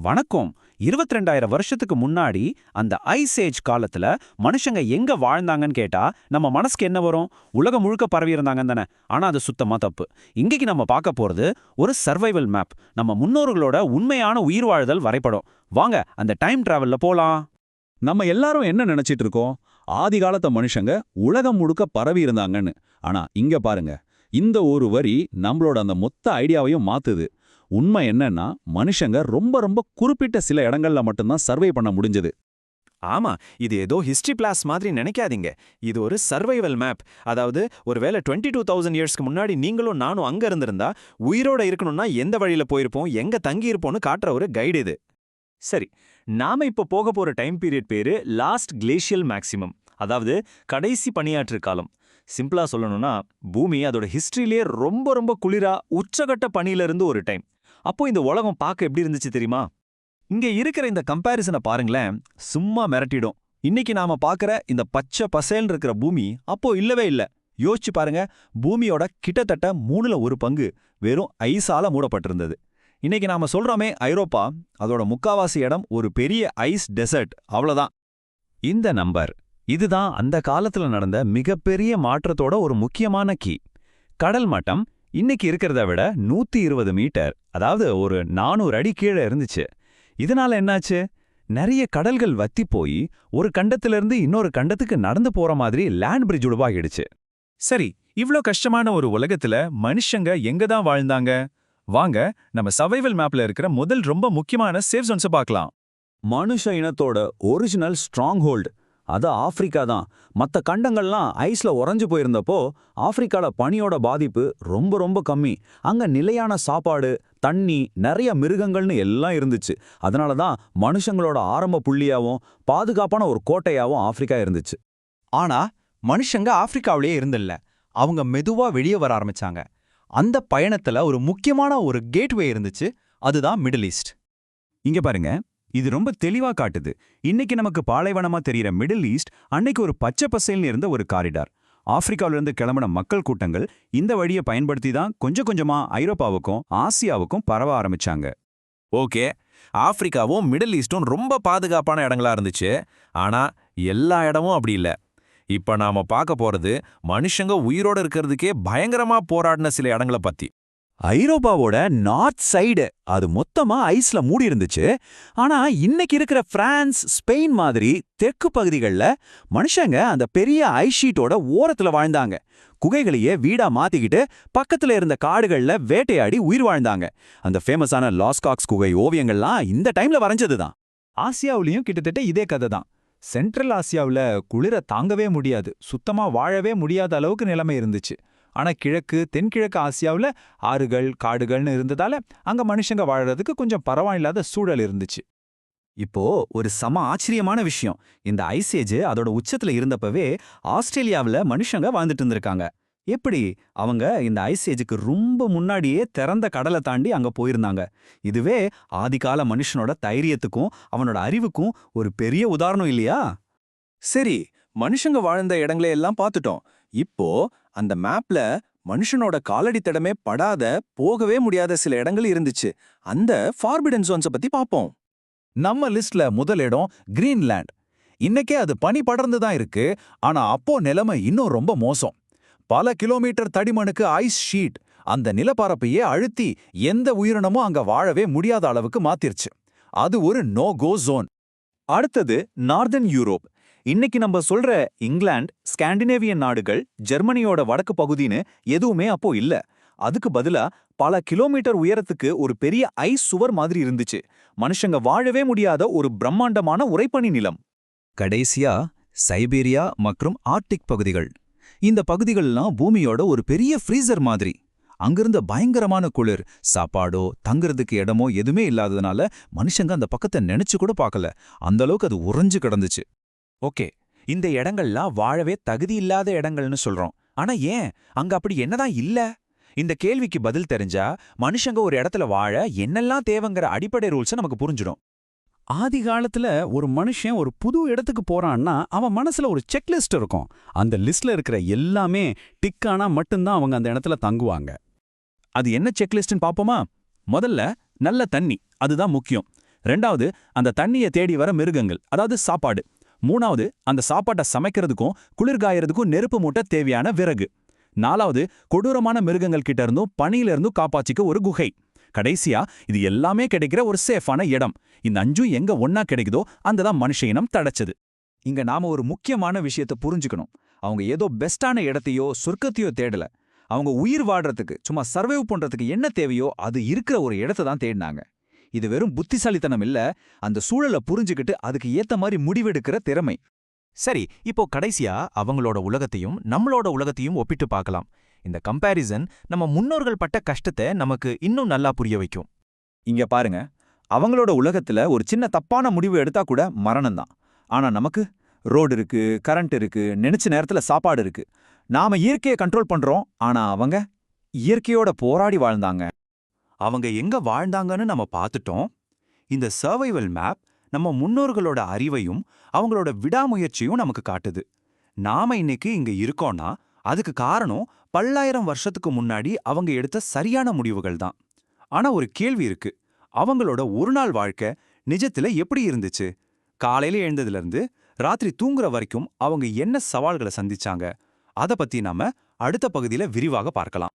வணக்கம். இருபத்தி ரெண்டாயிரம் வருஷத்துக்கு முன்னாடி அந்த ஐஸ் ஏஜ் காலத்துல மனுஷங்க எங்க வாழ்ந்தாங்கன்னு கேட்டா நம்ம மனசுக்கு என்ன வரும்? உலகம் முழுக்க பரவி இருந்தாங்கன்னு தானே. ஆனா அது சுத்தமா தப்பு. இங்கேக்கு நம்ம பார்க்க போறது ஒரு சர்வைவல் மேப் நம்ம முன்னோர்களோட உண்மையான உயிர் வாழ்தல் வரைபடம். வாங்க அந்த டைம் டிராவல்ல போலாம். நம்ம எல்லாரும் என்ன நினைச்சிட்டு இருக்கோம்? ஆதி காலத்த மனுஷங்க உலகம் முழுக்க பரவி இருந்தாங்கன்னு. ஆனா இங்க பாருங்க. இந்த ஒரு வரி நம்மளோட அந்த மொத்த ஐடியாவையும் மாத்துது. உண்மை என்னன்னா மனுஷங்க ரொம்ப ரொம்ப குறிப்பிட்ட சில இடங்கள்ல மட்டும்தான் சர்வே பண்ண முடிஞ்சது. ஆமா இது ஏதோ ஹிஸ்டரி பிளாஸ் மாதிரி நினைக்காதீங்க. இது ஒரு சர்வைவல் மேப் அதாவது ஒருவேளை டுவெண்ட்டி டூ தௌசண்ட் இயர்ஸ்க்கு முன்னாடி நீங்களும் நானும் அங்க இருந்திருந்தா உயிரோட இருக்கணும்னா எந்த வழியில போயிருப்போம் எங்க தங்கியிருப்போம்னு காட்டுற ஒரு கைடு இது. சரி நாம இப்ப போக போற டைம் பீரியட் பேரு லாஸ்ட் கிளேஷியல் மேக்சிமம் அதாவது கடைசி பணியாற்று காலம். சிம்பிளா சொல்லணும்னா பூமி அதோட ஹிஸ்டரியிலே ரொம்ப ரொம்ப குளிரா உச்சகட்ட பணியிலிருந்து ஒரு டைம் அப்போ இந்த உலகம் பார்க்க எப்படி இருந்துச்சு தெரியுமா? இங்க இருக்கிற இந்த கம்பேரிசனை பாருங்களேன் சும்மா மிரட்டிடும். இன்னைக்கு நாம பார்க்கற இந்த பச்சை பசேல்னு இருக்கிற பூமி அப்போ இல்லவே இல்ல. யோசிச்சு பாருங்க பூமியோட கிட்டத்தட்ட மூணுல ஒரு பங்கு வெறும் ஐஸால மூடப்பட்டிருந்தது. இன்னைக்கு நாம சொல்றோமே ஐரோப்பா அதோட முக்காவாசி இடம் ஒரு பெரிய ஐஸ் டெசர்ட் அவ்வளவுதான். இந்த நம்பர் இதுதான் அந்த காலத்துல நடந்த மிகப்பெரிய மாற்றத்தோட ஒரு முக்கியமான கீ. கடல் மட்டம் இன்னைக்கு இருக்கிறத விட நூத்தி இருபது மீட்டர் அதாவது ஒரு நானூறு அடி கீழே இருந்துச்சு. இதனால என்னாச்சு? நிறைய கடல்கள் வத்தி போய் ஒரு கண்டத்திலிருந்து இன்னொரு கண்டத்துக்கு நடந்து போற மாதிரி லேண்ட் பிரிட்ஜ் உருவாகிடுச்சு. சரி இவ்ளோ கஷ்டமான ஒரு உலகத்துல மனுஷங்க எங்க தான் வாழ்ந்தாங்க? வாங்க நம்ம சவைவல் மேப்ல இருக்கிற முதல் ரொம்ப முக்கியமான சேஃப் ஜோன்ஸை பார்க்கலாம். மனுஷ இனத்தோட ஒரிஜினல் ஸ்ட்ராங் ஹோல்டு அது ஆப்பிரிக்கா தான். மற்ற கண்டங்கள்லாம் ஐஸ்ல உறைஞ்சு போயிருந்தப்போ ஆப்பிரிக்காவில் பனியோட பாதிப்பு ரொம்ப ரொம்ப கம்மி. அங்க நிலையான சாப்பாடு தண்ணி நிறைய மிருகங்கள்னு எல்லாம் இருந்துச்சு. அதனால தான் மனுஷங்களோட ஆரம்ப புள்ளியாவும் பாதுகாப்பான ஒரு கோட்டையாவும் ஆப்பிரிக்கா இருந்துச்சு. ஆனா மனுஷங்க ஆப்பிரிக்காவிலேயே இருந்தில்ல. அவங்க மெதுவா வெளியே வர ஆரம்பிச்சாங்க. அந்த பயணத்துல ஒரு முக்கியமான ஒரு கேட்வே இருந்துச்சு. அதுதான் மிடில் ஈஸ்ட். இங்க பாருங்க. இது ரொம்ப தெளிவா காட்டுது. இன்னைக்கு நமக்கு பாலைவனமா தெரியற மிடில் ஈஸ்ட் அன்னைக்கு ஒரு பச்சை பசேல்னு இருந்த ஒரு காரிடார். ஆப்பிரிக்காவிலிருந்து கிளம்பின மக்கள் கூட்டங்கள் இந்த வழியை பயன்படுத்தி தான் கொஞ்சம் கொஞ்சமா ஐரோப்பாவுக்கும் ஆசியாவுக்கும் பரவ ஆரம்பிச்சாங்க. ஓகே ஆப்பிரிக்காவும் மிடில் ஈஸ்டும் ரொம்ப பாதுகாப்பான இடங்களா இருந்துச்சு. ஆனா எல்லா இடமும் அப்படி இல்ல. இப்ப நாம பார்க்க போறது மனுஷங்க உயிரோட இருக்கிறதுக்கே பயங்கரமா போராடின சில இடங்களை பத்தி. ஐரோப்பாவோட நார்த் சைடு. அது மொத்தமா ஐஸ்ல மூடி இருந்துச்சு. ஆனா இன்னைக்கு இருக்கிற பிரான்ஸ் ஸ்பெயின் மாதிரி தெற்கு பகுதிகளில் மனுஷங்க அந்த பெரிய ஐஷீட்டோட ஷீட்டோட ஓரத்துல வாழ்ந்தாங்க. குகைகளையே வீடா மாத்திக்கிட்டு பக்கத்துல இருந்த காடுகள்ல வேட்டையாடி உயிர் வாழ்ந்தாங்க. அந்த ஃபேமஸான லாஸ்காக்ஸ் குகை ஓவியங்கள்லாம் இந்த டைம்ல வரைஞ்சதுதான். ஆசியாவுலயும் கிட்டத்தட்ட இதே கதை தான் சென்ட்ரல் ஆசியாவுல குளிர தாங்கவே முடியாது. சுத்தமா வாழவே முடியாத அளவுக்கு நிலைமை இருந்துச்சு. ஆனா கிழக்கு தென்கிழக்கு ஆசியாவுல ஆறுகள் காடுகள்னு இருந்ததால அங்க மனுஷங்க வாழறதுக்கு கொஞ்சம் பரவாயில்லாத சூழல் இருந்துச்சு. இப்போ ஒரு சம ஆச்சரியமான விஷயம். இந்த ஐசேஜ் அதோட உச்சத்துல இருந்தப்பவே ஆஸ்திரேலியாவுல மனுஷங்க வாழ்ந்துட்டு இருந்திருக்காங்க. எப்படி? அவங்க இந்த ஐசேஜுக்கு ரொம்ப முன்னாடியே திறந்த கடலை தாண்டி அங்க போயிருந்தாங்க. இதுவே ஆதிகால மனுஷனோட தைரியத்துக்கும் அவனோட அறிவுக்கும் ஒரு பெரிய உதாரணம் இல்லையா? சரி மனுஷங்க வாழ்ந்த இடங்களை எல்லாம் பார்த்துட்டோம். இப்போ அந்த மேப்ல மனுஷனோட காலடி தடமே படாத போகவே முடியாத சில இடங்கள் இருந்துச்சு. அந்த ஃபார்பிடன் ஜோன்ஸை பத்தி பார்ப்போம் நம்ம லிஸ்ட்ல முதல் இடம் கிரீன்லேண்ட் இன்னைக்கே அது பனி படர்ந்து தான் இருக்கு. ஆனா அப்போ நிலைமை இன்னும் ரொம்ப மோசம். பல கிலோமீட்டர் தடிமனுக்கு ஐஸ் ஷீட் அந்த நிலப்பரப்பையே அழுத்தி எந்த உயிரினமும் அங்க வாழவே முடியாத அளவுக்கு மாத்திருச்சு. அது ஒரு நோ கோ ஜோன் அடுத்தது நார்தன் யூரோப் இன்னைக்கு நம்ம சொல்ற இங்கிலாந்து ஸ்காண்டினேவியன் நாடுகள் ஜெர்மனியோட வடக்கு பகுதின்னு எதுவுமே அப்போ இல்ல. அதுக்கு பதிலா பல கிலோமீட்டர் உயரத்துக்கு ஒரு பெரிய ஐஸ் சுவர் மாதிரி இருந்துச்சு. மனுஷங்க வாழவே முடியாத ஒரு பிரம்மாண்டமான உரைப்பணி நிலம். கடைசியா சைபீரியா மற்றும் ஆர்டிக் பகுதிகள். இந்த பகுதிகள்லாம் பூமியோட ஒரு பெரிய ஃப்ரீசர் மாதிரி. அங்கிருந்த பயங்கரமான குளிர் சாப்பாடோ தங்குறதுக்கு இடமோ எதுவுமே இல்லாததுனால மனுஷங்க அந்த பக்கத்தை நினைச்சு கூட பார்க்கல. அந்த அளவுக்கு அது உறைஞ்சு கிடந்துச்சு. ஓகே இந்த இடங்கள்லாம் வாழவே தகுதி இல்லாத இடங்கள்னு சொல்றோம். ஆனா ஏன்? அங்க அப்படி என்னதான் இல்ல? இந்த கேள்விக்கு பதில் தெரிஞ்சா மனுஷங்க ஒரு இடத்துல வாழ என்னெல்லாம் தேவைங்கிற அடிப்படை ரூல்ஸை நமக்கு புரிஞ்சிடும். ஆதி காலத்துல ஒரு மனுஷன் ஒரு புது இடத்துக்கு போறான்னா அவன் மனசுல ஒரு செக்லிஸ்ட் இருக்கும். அந்த லிஸ்ட்ல இருக்கிற எல்லாமே டிக்கானா மட்டும்தான் அவங்க அந்த இடத்துல தங்குவாங்க. அது என்ன செக்லிஸ்ட்னு பாப்போமா முதல்ல நல்ல தண்ணி அதுதான் முக்கியம். ரெண்டாவது அந்த தண்ணியை தேடி வர மிருகங்கள் அதாவது சாப்பாடு. மூணாவது அந்த சாப்பாட்டை சமைக்கிறதுக்கும் குளிர்காயறதுக்கும் நெருப்பு மூட்ட தேவையான விறகு. நாலாவது கொடூரமான மிருகங்கள் கிட்ட இருந்தும் பனியில இருந்தும் காப்பாச்சிக்க ஒரு குகை. கடைசியா இது எல்லாமே கிடைக்கிற ஒரு சேஃபான இடம். இந்த அஞ்சும் எங்க ஒன்னா கிடைக்குதோ அங்கதான் மனுஷ இனம் தடைச்சது. இங்க நாம ஒரு முக்கியமான விஷயத்த புரிஞ்சுக்கணும். அவங்க ஏதோ பெஸ்டான இடத்தையோ சொர்க்கத்தையோ தேடல. அவங்க உயிர் வாடுறதுக்கு சும்மா சர்வைவ் பண்றதுக்கு என்ன தேவையோ அது இருக்கிற ஒரு இடத்த தான் தேடினாங்க. இது வெறும் புத்திசாலித்தனம் இல்ல அந்த சூழலை புரிஞ்சுக்கிட்டு அதுக்கு ஏத்த மாதிரி முடிவெடுக்கிற திறமை. சரி இப்போ கடைசியா அவங்களோட உலகத்தையும் நம்மளோட உலகத்தையும் ஒப்பிட்டு பார்க்கலாம். இந்த கம்பேரிசன் நம்ம முன்னோர்கள் பட்ட கஷ்டத்தை நமக்கு இன்னும் நல்லா புரிய வைக்கும். இங்க பாருங்க அவங்களோட உலகத்துல ஒரு சின்ன தப்பான முடிவு எடுத்தா கூட மரணம் தான். ஆனா நமக்கு ரோடு இருக்கு கரண்ட் இருக்கு நினைச்ச நேரத்துல சாப்பாடு இருக்கு. நாம இயற்கையை கண்ட்ரோல் பண்றோம் ஆனா அவங்க இயற்கையோட போராடி வாழ்ந்தாங்க. அவங்க எங்க வாழ்ந்தாங்கன்னு நம்ம பார்த்துட்டோம். இந்த சர்வைவல் மேப் நம்ம முன்னோர்களோட அறிவையும் அவங்களோட விடாமுயற்சியும் நமக்கு காட்டுது. நாம இன்னைக்கு இங்க இருக்கோம்னா அதுக்கு காரணம் பல்லாயிரம் வருஷத்துக்கு முன்னாடி அவங்க எடுத்த சரியான முடிவுகள் தான். ஆனா ஒரு கேள்வி இருக்கு. அவங்களோட ஒரு நாள் வாழ்க்கை நிஜத்துல எப்படி இருந்துச்சு? காலையில எழுந்ததுல இருந்து ராத்திரி தூங்குற வரைக்கும் அவங்க என்ன சவால்களை சந்திச்சாங்க? அத பத்தி நாம அடுத்த பகுதியில விரிவாக பார்க்கலாம்.